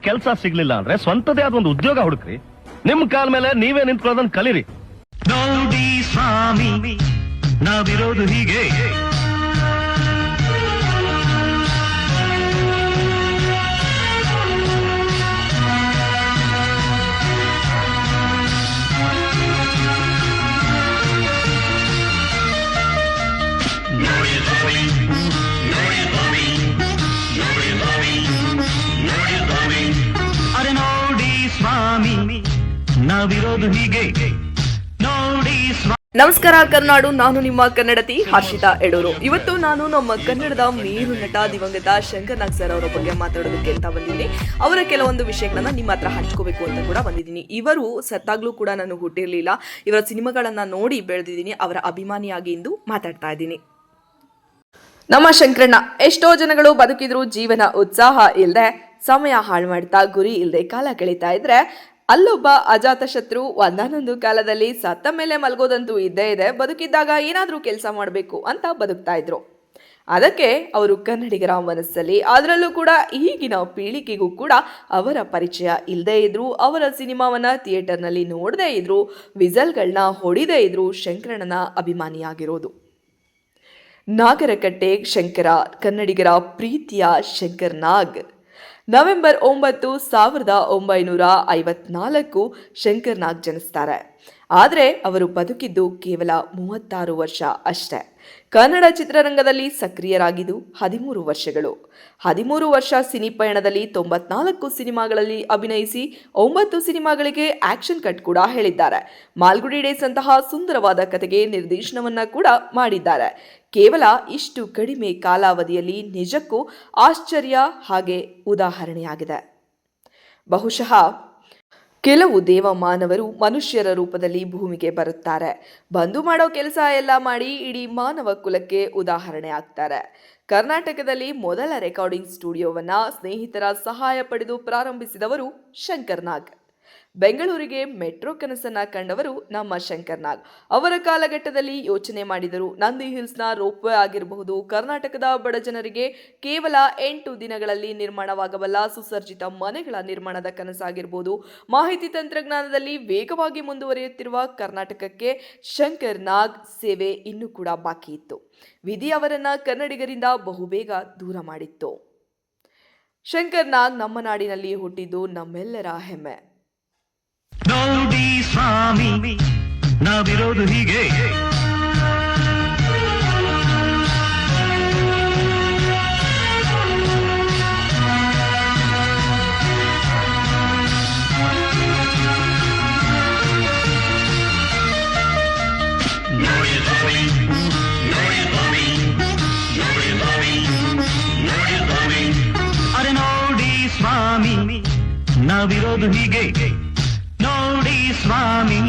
ಕೆಲಸ ಸಿಗ್ಲಿಲ್ಲ ಅಂದ್ರೆ ಸ್ವಂತದೇ ಆದ ಒಂದು ಉದ್ಯೋಗ ಹುಡುಕ್ರಿ. ನಿಮ್ ಕಾಲ್ ಮೇಲೆ ನೀವೇ ನಿಂತ್ಕೊಳ್ಳೋದನ್ನ ಕಲೀರಿ. ಸ್ವಾಮಿ, ನಾವಿರೋದು ಹೀಗೆ. ಸ್ವಾಮಿ ನಾವಿರೋದು ಹೀಗೆ. ನೋಡಿ ನಮಸ್ಕಾರ, ಕರ್ನಾಡು. ನಾನು ನಿಮ್ಮ ಕನ್ನಡತಿ ಹರ್ಷಿತಾ ಎಡೂರು. ಇವತ್ತು ನಾನು ನಮ್ಮ ಕನ್ನಡದ ಮೇರು ನಟ ದಿವಂಗತ ಶಂಕರ್ ನಾಗ್ ಸರ್ ಅವರ ಬಗ್ಗೆ ಮಾತಾಡೋದಕ್ಕೆ ಅಂತ ಬಂದಿದ್ದೀನಿ. ಅವರ ಕೆಲವೊಂದು ವಿಷಯಗಳನ್ನ ನಿಮ್ಮ ಹತ್ರ ಹಂಚ್ಕೋಬೇಕು ಅಂತ ಕೂಡ ಬಂದಿದ್ದೀನಿ. ಇವರು ಸತ್ತಾಗ್ಲೂ ಕೂಡ ನಾನು ಹುಟ್ಟಿರ್ಲಿಲ್ಲ. ಇವರ ಸಿನಿಮಾಗಳನ್ನ ನೋಡಿ ಬೆಳೆದಿದ್ದೀನಿ. ಅವರ ಅಭಿಮಾನಿಯಾಗಿ ಇಂದು ಮಾತಾಡ್ತಾ ಇದ್ದೀನಿ. ನಮ್ಮ ಶಂಕರಣ್ಣ, ಎಷ್ಟೋ ಜನಗಳು ಬದುಕಿದ್ರು ಜೀವನ ಉತ್ಸಾಹ ಇಲ್ಲದೆ ಸಮಯ ಹಾಳು ಮಾಡ್ತಾ ಗುರಿ ಇಲ್ಲದೆ ಕಾಲ ಕಳೀತಾ ಇದ್ರೆ ಅಲ್ಲೊಬ್ಬ ಅಜಾತ ಶತ್ರು ಒಂದಾನೊಂದು ಕಾಲದಲ್ಲಿ ಸತ್ತ ಮೇಲೆ ಮಲಗೋದಂತೂ ಇದ್ದೇ ಇದೆ. ಬದುಕಿದ್ದಾಗ ಏನಾದರೂ ಕೆಲಸ ಮಾಡಬೇಕು ಅಂತ ಬದುಕ್ತಾ ಇದ್ರು. ಅದಕ್ಕೆ ಅವರು ಕನ್ನಡಿಗರ ಮನಸ್ಸಲ್ಲಿ ಅದರಲ್ಲೂ ಕೂಡ ಈಗಿನ ಪೀಳಿಗೆಗೂ ಕೂಡ ಅವರ ಪರಿಚಯ ಇಲ್ಲದೇ ಇದ್ರು. ಅವರ ಸಿನಿಮಾವನ್ನ ಥಿಯೇಟರ್ನಲ್ಲಿ ನೋಡದೇ ಇದ್ರು. ವಿಸಲ್ಗಳನ್ನ ಹೊಡಿದೇ ಇದ್ರು. ಶಂಕರಣ್ಣನ ಅಭಿಮಾನಿಯಾಗಿರೋದು. ನಾಗರಕಟ್ಟೆ ಶಂಕರ, ಕನ್ನಡಿಗರ ಪ್ರೀತಿಯ ಶಂಕರ್ ನಾಗ್. ನವೆಂಬರ್ ಒಂಬತ್ತು ಸಾವಿರದ ಒಂಬೈನೂರ ಐವತ್ನಾಲ್ಕು ಶಂಕರ್ನಾಗ್ ಜನಿಸ್ತಾರೆ. ಆದರೆ ಅವರು ಬದುಕಿದ್ದು ಕೇವಲ ಮೂವತ್ತಾರು ವರ್ಷ ಅಷ್ಟೇ. ಕನ್ನಡ ಚಿತ್ರರಂಗದಲ್ಲಿ ಸಕ್ರಿಯರಾಗಿದ್ದು ಹದಿಮೂರು ವರ್ಷಗಳು. ಹದಿಮೂರು ವರ್ಷ ಸಿನಿ ಪಯಣದಲ್ಲಿ ತೊಂಬತ್ನಾಲ್ಕು ಸಿನಿಮಾಗಳಲ್ಲಿ ಅಭಿನಯಿಸಿ ಒಂಬತ್ತು ಸಿನಿಮಾಗಳಿಗೆ ಆಕ್ಷನ್ ಕಟ್ ಕೂಡ ಹೇಳಿದ್ದಾರೆ. ಮಾಲ್ಗುಡಿ ಡೇಸ್ ಅಂತಹ ಸುಂದರವಾದ ಕಥೆಗೆ ನಿರ್ದೇಶನವನ್ನ ಕೂಡ ಮಾಡಿದ್ದಾರೆ. ಕೇವಲ ಇಷ್ಟು ಕಡಿಮೆ ಕಾಲಾವಧಿಯಲ್ಲಿ ನಿಜಕ್ಕೂ ಆಶ್ಚರ್ಯ ಹಾಗೆ ಉದಾಹರಣೆಯಾಗಿದೆ. ಬಹುಶಃ ಕೆಲವು ದೇವಮಾನವರು ಮನುಷ್ಯರ ರೂಪದಲ್ಲಿ ಭೂಮಿಗೆ ಬರುತ್ತಾರೆ. ಬಂದು ಮಾಡೋ ಕೆಲಸ ಎಲ್ಲ ಮಾಡಿ ಇಡೀ ಮಾನವ ಕುಲಕ್ಕೆ ಉದಾಹರಣೆ ಆಗ್ತಾರೆ. ಕರ್ನಾಟಕದಲ್ಲಿ ಮೊದಲ ರೆಕಾರ್ಡಿಂಗ್ ಸ್ಟುಡಿಯೋವನ್ನು ಸ್ನೇಹಿತರ ಸಹಾಯ ಪಡೆದು ಪ್ರಾರಂಭಿಸಿದವರು ಶಂಕರ್ ನಾಗ್. ಬೆಂಗಳೂರಿಗೆ ಮೆಟ್ರೋ ಕನಸನ್ನ ಕಂಡವರು ನಮ್ಮ ಶಂಕರ್ ನಾಗ್. ಅವರ ಕಾಲಘಟ್ಟದಲ್ಲಿ ಯೋಚನೆ ಮಾಡಿದರು ನಂದಿ ಹಿಲ್ಸ್ನ ರೋಪ್ವೇ ಆಗಿರಬಹುದು. ಕರ್ನಾಟಕದ ಬಡ ಜನರಿಗೆ ಕೇವಲ ಎಂಟು ದಿನಗಳಲ್ಲಿ ನಿರ್ಮಾಣವಾಗಬಲ್ಲ ಸುಸರ್ಜಿತ ಮನೆಗಳ ನಿರ್ಮಾಣದ ಕನಸಾಗಿರಬಹುದು. ಮಾಹಿತಿ ತಂತ್ರಜ್ಞಾನದಲ್ಲಿ ವೇಗವಾಗಿ ಮುಂದುವರಿಯುತ್ತಿರುವ ಕರ್ನಾಟಕಕ್ಕೆ ಶಂಕರ್ ನಾಗ್ ಸೇವೆ ಇನ್ನೂ ಕೂಡ ಬಾಕಿ ಇತ್ತು. ವಿಧಿ ಅವರನ್ನ ಕನ್ನಡಿಗರಿಂದ ಬಹುಬೇಗ ದೂರ ಮಾಡಿತ್ತು. ಶಂಕರ್ ನಾಗ್ ನಮ್ಮ ನಾಡಿನಲ್ಲಿ ಹುಟ್ಟಿದ್ದು ನಮ್ಮೆಲ್ಲರ ಹೆಮ್ಮೆ. ಸ್ವಾಮಿ ನಾವಿರೋದು ಹೀಗೆ ಅರೆ ನೋಡಿ ಸ್ವಾಮಿ ನಾವಿರೋದು ಹೀಗೆ ನೋಡಿ ಸ್ವಾಮಿ